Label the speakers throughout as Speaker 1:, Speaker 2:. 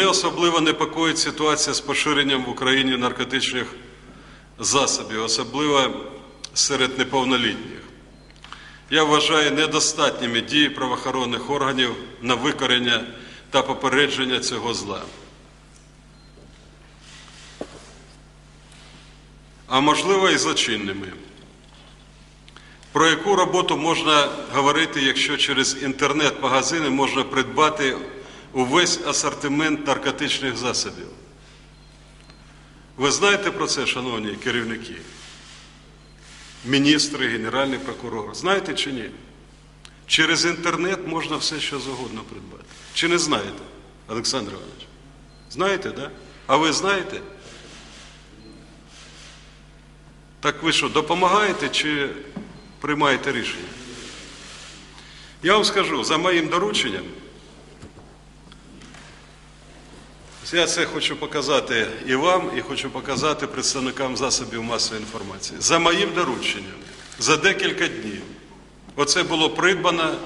Speaker 1: Мене особливо непокоїть ситуація з поширенням в Україні наркотичних засобів, особливо серед неповнолітніх. Я вважаю недостатніми дії правоохоронних органів на викорення та попередження цього зла. А можливо і злочинними. Про яку роботу можна говорити, якщо через інтернет-магазини можна придбати увесь асортимент наркотичних засобів? Ви знаєте про це, шановні керівники? Міністри, генеральний прокурор. Знаєте чи ні? Через інтернет можна все, що завгодно придбати. Чи не знаєте, Олександр Іванович? Знаєте. Да? А ви знаєте? Так ви що, допомагаєте чи приймаєте рішення? Я вам скажу, за моїм дорученням, я це хочу показати і вам, і хочу показати представникам засобів масової інформації. За моїм дорученням, за декілька днів, оце було придбано,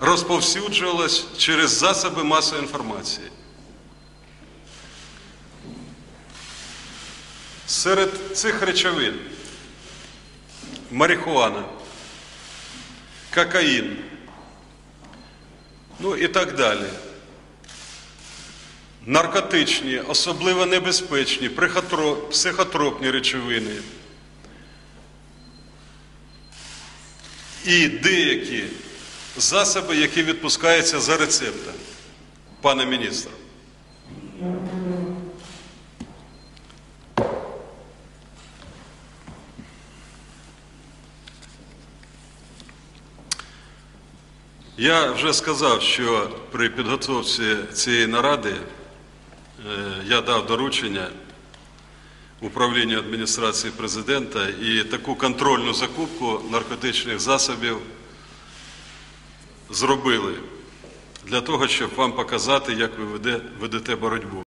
Speaker 1: розповсюджувалось через засоби масової інформації. Серед цих речовин марихуана, кокаїн, ну і так далі. Наркотичні, особливо небезпечні, психотропні речовини. І деякі засоби, які відпускаються за рецептом, пане міністр. Я вже сказав, що при підготовці цієї наради я дав доручення управлінню адміністрації президента і таку контрольну закупку наркотичних засобів зробили для того, щоб вам показати, як ви ведете боротьбу.